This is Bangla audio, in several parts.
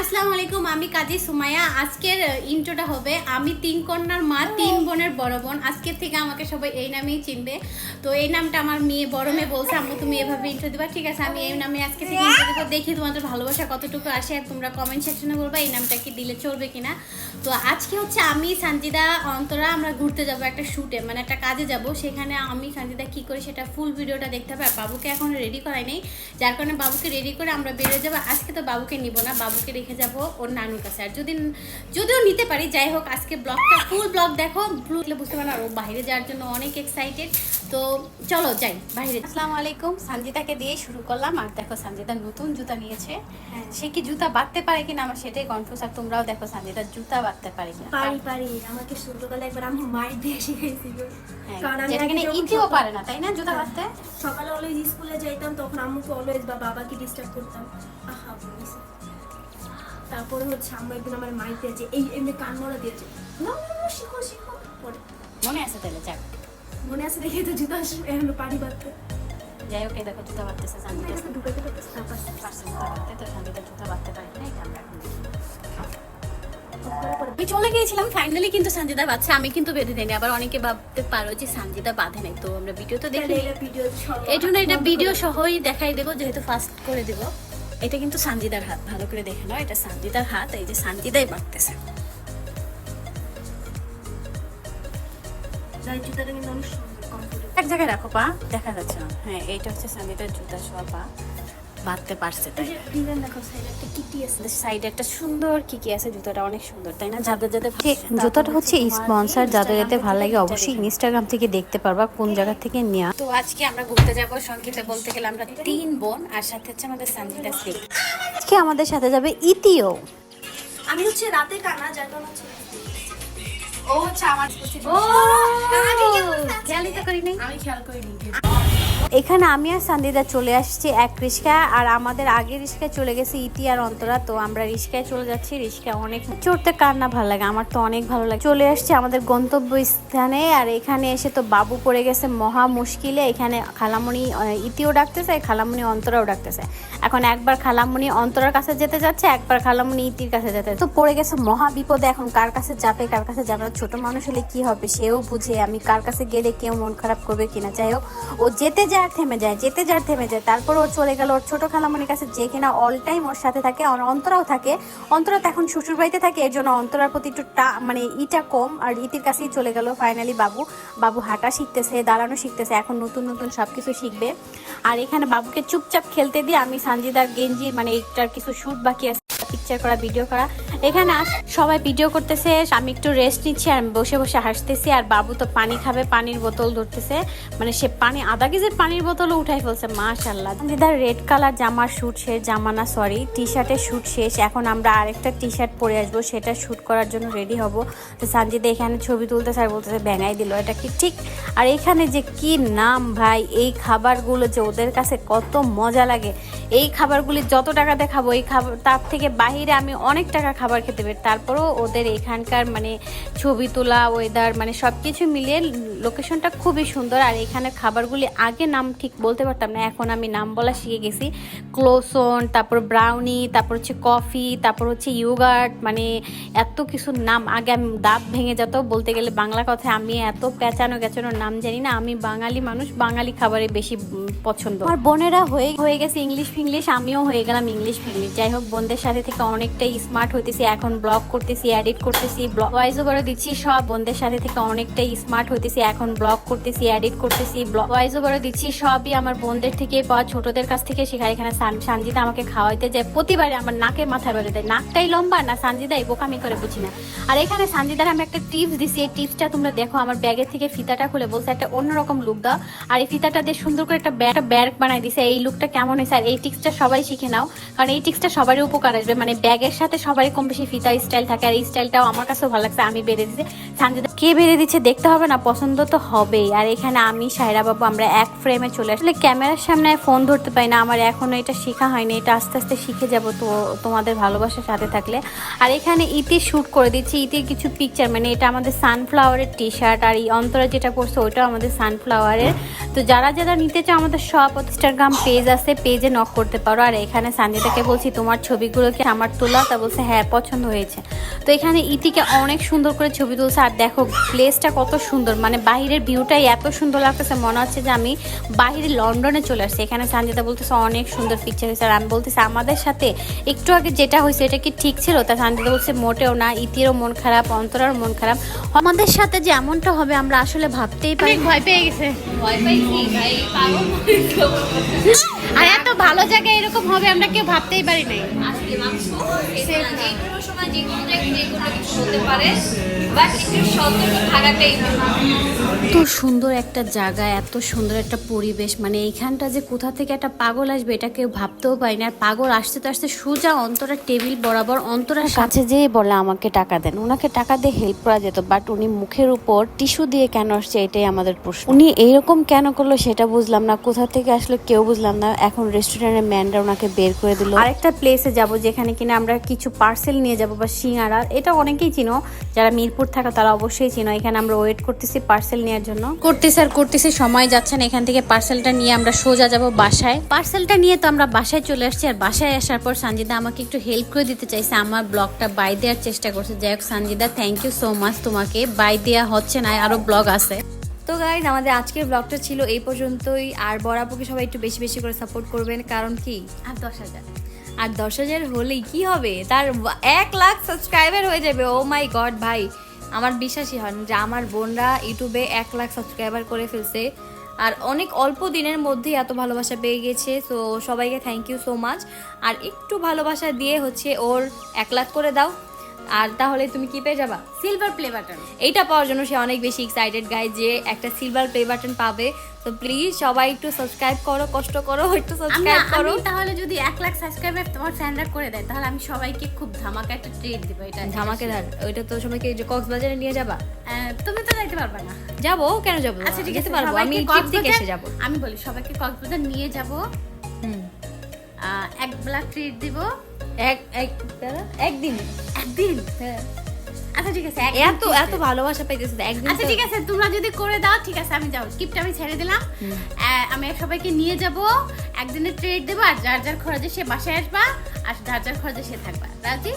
আসসালামু আলাইকুম আমি কাজী সুমাইয়া। আজকের ইন্ট্রোটা হবে আমি তিন কন্যার মা তিন বোনের বড় বোন। আজকের থেকে আমাকে সবাই এই নামেই চিনবে। তো এই নামটা আমার মেয়ে বড় মেয়ে বলছে আম্মু তুমি এভাবে ইন্ট্রো দিবা ঠিক আছে? আমি এই নামে আজকে থেকে ইন্ট্রো দেবো দেখি তোমাদের ভালোবাসা কতটুকু আসে আর তোমরা কমেন্ট সেকশনে বলবা এই নামটা কি দিলে চলবে কিনা। তো আজকে হচ্ছে আমি সানজিদা অন্তরা আমরা ঘুরতে যাব একটা শুটে মানে একটা কাজে যাব। সেখানে আমি সানজিদা কি করে সেটা ফুল ভিডিওটা দেখতে হবে আর বাবুকে এখন রেডি করাই নেই। যার কারণে বাবুকে রেডি করে আমরা বেরোয় যাব। আজকে তো বাবুকে নিব না বাবুকে রেখে যাব ওর নানুর কাছে। আর যদি যদিও নিতে পারি যাই হোক আজকে ব্লগটা ফুল ব্লগ দেখো। ব্লুগুলো বুঝতে পারো আর ও বাইরে যাওয়ার জন্য অনেক এক্সাইটেড তো চলো যাই বাইরে। আসসালামু আলাইকুম সঞ্জিতাকে দিয়ে শুরু করলাম। আর দেখো সঞ্জিতা নতুন জুতা নিয়েছে। সে কি জুতা বাঁধতে পারে কিনা আমার সেটাই কনফিউজ আর তোমরাও দেখো সঞ্জিতা জুতা বাঁধতে পারে কিনা। পারি পারি। আমাকে ছোটবেলায় একবার আমার মায়ের দিয়ে শিখাইছিল। হ্যাঁ, কারণ আমি যেটা আগে কিনা যখন ইতিও পারে না তাই না জুতা বাঁধতে? সকালে অলওয়েজ স্কুলে যাইতাম তখন আম্মুকে অলওয়েজ বা বাবাকে ডিস্টার্ব করতাম। আহা তারপরে হচ্ছে আম্মু একদিন আমার মাইর দিয়েছে এই এমনি কান মরা দিয়েছে। না না, না, শিখো শিখো। পরে। মনে আছে তাহলে যাক। মনে আছে দেখে তো জুতা এখনও পারি বাঁধতে। যাই হোক দেখো জুতা বাঁধতেছে সঞ্জিতা ঢুকাতে পারতেছে না পারছে। পারছে। জুতা বাঁধতে তো সঞ্জিতা জুতা বাঁধতে পারে না এটা আমরা এখন দেখি। পরে পরে। আমি চলে গিয়েছিলাম ফাইনালি কিন্তু সঞ্জিতা বাচ্চা আমি কিন্তু বেঁধে দেয়নি আবার অনেকে ভাবতে পারো যে সঞ্জিতা বাঁধে নাই তো আমরা ভিডিও তো দেখি এই জন্য এটা ভিডিও সহই দেখাই দেবো যেহেতু ফার্স্ট করে দেবো। এটা কিন্তু সানজিদার হাত ভালো করে দেখে নাও এটা সানজিদার হাত এই যে সানজিদাই বাড়তেছে। এক জায়গায় রাখো পা দেখা যাচ্ছে না। হ্যাঁ এইটা হচ্ছে সানজিদার জুতা ছোঁয়া পা। বাঁধতে পারছে তাই ডিজাইন দেখো সাইডে একটা কিটি আছে। সাইডে একটা সুন্দর কি কি আছে জুতাটা অনেক সুন্দর তাই না? যাদের যাদের জুতাটা হচ্ছে স্পন্সর যাদের এতে ভালো লাগে অবশ্যই ইনস্টাগ্রাম থেকে দেখতে পারবা কোন জায়গা থেকে নেওয়া তো আজকে আমরা ঘুরতে যাব সংক্ষেপে বলতে গেলে আমরা তিন বোন আর সাথে হচ্ছে আমাদের সঞ্জিতা সিং আজকে আমাদের সাথে যাবে ইতিও। আমি হচ্ছে রাতে কানা যার কারণে হচ্ছে ও হচ্ছে আমার খেয়ালই তো করি নাই আমি খেয়াল করিনি। এখানে আমি আর সান্দিদা চলে আসছি এক রিক্সায়, আর আমাদের আগে রিক্সায় চলে গেছে ইতি আর অন্তরা। তো আমরা রিক্সায় চলে যাচ্ছি রিক্সা অনেক চড়তে কার না ভালো লাগে, আমার তো অনেক ভালো লাগে। চলে আসছি আমাদের গন্তব্য স্থানে আর এখানে এসে তো বাবু পড়ে গেছে মহা মুশকিলে। এখানে খালামণি ইতিও ডাকতেছে খালামণি অন্তরাও ডাকতেছে। এখন একবার খালামণি অন্তরার কাছে যেতে যাচ্ছে, একবার খালামণি ইতির কাছে যেতে তো পড়ে গেছে মহা বিপদে, এখন কার কাছে যাবে, কার কাছে যাবে। ছোট মানুষ হলে কি হবে সেও বুঝে, আমি কার কাছে গেলে কেউ মন খারাপ করবে কিনা। যাই হোক, ও যেতে যায় আর থেমে যায়, যেতে যার থেমে যায়। তারপর ওর চলে গেল ওর ছোট খালামণির কাছে, যে কিনা অল টাইম ওর সাথে থাকে, আর অন্তরাও থাকে। অন্তরা তো এখন শ্বশুর বাড়িতে থাকে, এর জন্য অন্তরার প্রতি একটু টা মানে ইটা কম, আর ইতির কাছেই চলে গেল ফাইনালি বাবু। বাবু হাঁটা শিখতেছে, দাঁড়ানো শিখতেছে, এখন নতুন নতুন সব কিছু শিখবে। আর এখানে বাবুকে চুপচাপ খেলতে দিয়ে আমি সানজিদার গেঞ্জি মানে এইটার কিছু শ্যুট বাকি আছে পিকচার করা ভিডিও করা। এখানে সবাই ভিডিও করতেছে, আমি একটু রেস্ট নিচ্ছি আর বসে বসে হাসতেছি আর বাবু তো পানি খাবে, পানির বোতল ধরতেছে। মানে সে পানি, আধা কেজির পানির বোতলও উঠাই ফেলছে মাশাল্লাহ দিদার রেড কালার জামার শ্যুট শেষ জামা না সরি টি শার্টের শ্যুট শেষ। এখন আমরা আরেকটা টি শার্ট পরে আসব, সেটা শ্যুট করার জন্য রেডি হব। তো সানজিদা এখানে ছবি তুলতে স্যার বলতেছে, ভেঙাই দিল, এটা কি ঠিক? আর এখানে যে কি নাম ভাই, এই খাবারগুলো যে ওদের কাছে কত মজা লাগে। এই খাবারগুলি যত টাকা দেখাবো, এই খাবার তার থেকে বাহিরে আমি অনেক টাকা খাবার খেতে পারি। তারপরেও ওদের এখানকার মানে ছবি তোলা ওয়েদার মানে সব কিছু মিলিয়ে লোকেশনটা খুবই সুন্দর। আর এখানে খাবারগুলি আগে নাম ঠিক বলতে পারতাম না, এখন আমি নাম বলা শিখে গেছি। ক্লোসন তারপর ব্রাউনি তারপর হচ্ছে কফি তারপর হচ্ছে ইয়োগার্ট মানে এত কিছু নাম আগে আমি দাঁত ভেঙে যেত। বলতে গেলে বাংলা কথায় আমি এত পেঁচানো গেচানোর নাম জানি না, আমি বাঙালি মানুষ, বাঙালি খাবারে বেশি পছন্দ। আমার বোনেরা হয়ে হয়ে গেছে ইংলিশ ফিংলিশ আমিও হয়ে গেলাম ইংলিশ ফিংলিশ যাই হোক, বোনদের সাথে থেকে অনেকটাই স্মার্ট হইতেছি। এখন ব্লগ করতেছি এডিট করতেছি ভয়েস ওভারও দিচ্ছি, সব বোনদের সাথে থেকে অনেকটাই স্মার্ট হইতেছি, এখন ব্লগ করতেছি এডিট করতেছি ভয়েস ওভারও দিচ্ছি, সবই আমার বোনদের থেকে পাওয়া ছোটদের কাছ থেকে শেখা এখানে সানজিদা আমাকে খাওয়াইতে যায়, প্রতিবারে আমার নাকে মাথা বেড়ে দেয়। নাকটাই লম্বা না সানজিদা এই বোকামি করে, বুঝি না। আর এখানে সানজিদার আমি একটা টিপস দিছি, এই টিপসটা তোমরা দেখো, আমার ব্যাগের থেকে ফিতাটা খুলে বলছে, একটা অন্যরকম লুক দাও। আর এই ফিতাটা দিয়ে সুন্দর করে একটা ব্যাগ ব্যাগ বানাই দিছে, এই লুকটা কেমন হয়েছে, আর এই টিপসটা সবাই শিখে নাও। কারণ এই টিপসটা সবারই উপকার আসবে মানে ব্যাগের সাথে সবারই কম বেশি ফিতা স্টাইল থাকে আর এই স্টাইলটাও আমার কাছেও ভালো লাগছে, আমি বেড়ে দিতে। সানজিদা, কে বেড়ে দিচ্ছে দেখতে হবে না, পছন্দ তো হবেই। আর এখানে আমি, সায়রা বাবু, আমরা এক ফ্রেমে চলে আসলে ক্যামেরার সামনে ফোন ধরতে পাই না, আমার এখনও এটা শেখা হয়নি, এটা আস্তে আস্তে শিখে যাব তো, তোমাদের ভালোবাসার সাথে থাকলে। আর এখানে ইতি শ্যুট করে দিচ্ছি, ইতির কিছু পিকচার মানে এটা আমাদের সানফ্লাওয়ারের টি শার্ট আর এই অন্তরা যেটা পড়ছে ওইটাও আমাদের সানফ্লাওয়ারের তো যারা যারা নিতে চাও, আমাদের সব ইনস্টাগ্রাম পেজ আছে পেজে নক করতে পারো। আর এখানে সানজিদাকে বলছি, তোমার ছবিগুলো কি আমার তোলা, তা বলছে হ্যাঁ পছন্দ হয়েছে। তো এখানে ইতিকে অনেক সুন্দর করে ছবি তুলছে। আর দেখো প্লেসটা কত সুন্দর। মানে বাইরের ভিউটাই এত সুন্দর লাগতেছে। মনে হচ্ছে যে আমি বাইরে লন্ডনে চলে আসছি। এখানে সানজিদা বলতেছে অনেক সুন্দর পিকচার হয়েছে। আর আমি বলতেছি আমাদের সাথে একটু আগে যেটা হয়েছে এটা কি ঠিক ছিল? তা সানজিদা বলছে মোটেও না। ইতিরও মন খারাপ অন্তরার মন খারাপ। আমাদের সাথে যে এমনটা হবে আমরা আসলে ভাবতেই পারি ভয় পেয়ে গেছে। ভয় পাইছি ভাই আর এত ভালো জায়গায় এরকম হবে আমরা কেউ ভাবতেই পারি নাই। সময় যে কোনো জায়গায় যে কোনো কিছু হতে পারে। এত সুন্দর একটা জায়গা এত সুন্দর একটা পরিবেশ। মানে এইখানটা যে কোথা থেকে একটা পাগল আসবে এটা কেউ ভাবতেও পারিনি আর পাগল আসতে তো আসতে সোজা অন্তরা টেবিল বরাবর অন্তরার কাছে যেয়ে বলে আমাকে টাকা দেন। ওনাকে টাকা দিয়ে হেল্প করা যেত বাট উনি মুখের উপর টিস্যু দিয়ে কেন আসছে এটাই আমাদের প্রশ্ন। উনি এইরকম কেন করল সেটা বুঝলাম না। কোথা থেকে আসলো কেউ বুঝলাম না। এখন রেস্টুরেন্টের ম্যানরা ওনাকে বের করে দিল। আরেকটা প্লেসে যাব যেখানে কিনা আমরা কিছু পার্সেল নিয়ে যাব বা সিঙ্গারা এটা অনেকেই চিনো। যারা মিরপুর থাকা তারা অবশ্যই চিনো। এখানে আমরা ওয়েট করতেছি পার্সেল নেওয়ার জন্য। করতেছি আর করতেছি সময় যাচ্ছে না। এখান থেকে পার্সেলটা নিয়ে আমরা সোজা যাব বাসায়। পার্সেলটা নিয়ে তো আমরা বাসায় চলে আসছি আর বাসায় আসার পর সঞ্জিদা আমাকে একটু হেল্প করে দিতে চাইছে। আমার ব্লগটা বাই দেওয়ার চেষ্টা করছে। যাই হোক Sanjida thank you so much তোমাকে। বাই দেওয়া হচ্ছে না আরও ব্লগ আছে। তো গাইজ আমাদের আজকের ব্লগটা ছিল এই পর্যন্তই। আর বরাবরকে সবাই একটু বেশি বেশি করে সাপোর্ট করবেন। কারণ কি? আর দশ হাজার। আর দশ হাজার হলেই কি হবে? তার এক লাখ সাবস্ক্রাইবার হয়ে যাবে। ও মাই গড ভাই। আমার বিশ্বাসই হয় যে আমার বোনরা ইউটিউবে এক লাখ সাবস্ক্রাইবার করে ফেলছে। আর অনেক অল্প দিনের মধ্যেই এত ভালোবাসা পেয়ে গেছে সো সবাইকে থ্যাংক ইউ সো মাচ আর একটু ভালোবাসা দিয়ে হচ্ছে ওর এক লাখ করে দাও। আর তাহলে তুমি কি পেয়ে যাবা? সিলভার প্লে বাটন এইটা পাওয়ার জন্য সে অনেক বেশি এক্সাইটেড গাই যে একটা সিলভার প্লে বাটন পাবে। তো প্লিজ সবাই একটু সাবস্ক্রাইব করো কষ্ট করো একটু সাবস্ক্রাইব করো। তাহলে যদি এক লাখ সাবস্ক্রাইবার তোমার ফ্যানরা করে দেয় তাহলে আমি সবাইকে খুব ধামাকা একটা ট্রিট দিব এটা ধামাকেদার ওইটা তো সবাইকে যে কক্সবাজারে নিয়ে যাবা? তুমি তো যাইতে পারবে না। যাব? কেন যাব? আচ্ছা ঠিক আছে পারব। আমি ট্রিপ থেকে এসে যাব। আমি বলি সবাইকে কক্সবাজার নিয়ে যাব। এক বেলা ট্রিট দিব। এক এক একদিন? একদিন? হ্যাঁ। আচ্ছা ঠিক আছে এত এত ভালোবাসা পাইতেছে একদিন আচ্ছা ঠিক আছে তোমরা যদি করে দাও ঠিক আছে আমি যাব। স্ক্রিপ্ট আমি ছেড়ে দিলাম। আহ, আমি সবাইকে নিয়ে যাব। একদিনের ট্রেড দেবো আর যার যার খরচে সে বাসায় আসবা আর যার যার খরচে সে থাকবা। রাজি?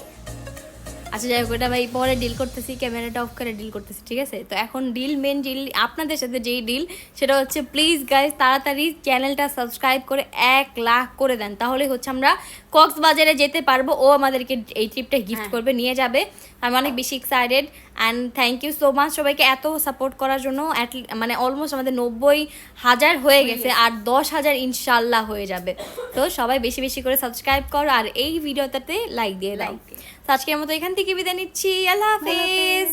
আচ্ছা যাই হোক এটা ভাই পরে ডিল করতেছি ক্যামেরাটা অফ করে ডিল করতেছি ঠিক আছে? তো এখন ডিল মেন ডিল আপনাদের সাথে যেই ডিল সেটা হচ্ছে প্লিজ গাইজ তাড়াতাড়ি চ্যানেলটা সাবস্ক্রাইব করে এক লাখ করে দেন। তাহলে হচ্ছে আমরা কক্সবাজারে যেতে পারব। ও আমাদেরকে এই ট্রিপটা গিফট করবে নিয়ে যাবে। আমি অনেক বেশি excited and thank you so much সবাইকে এত সাপোর্ট করার জন্য at মানে অলমোস্ট আমাদের নব্বই হাজার হয়ে গেছে আর দশ হাজার ইনশাল্লাহ হয়ে যাবে। তো সবাই বেশি বেশি করে সাবস্ক্রাইব কর আর এই ভিডিওটাতে লাইক দিয়ে দাও। তো আজকের মতো এখান থেকে বিদায় নিচ্ছি। আল্লাহ হাফেজ।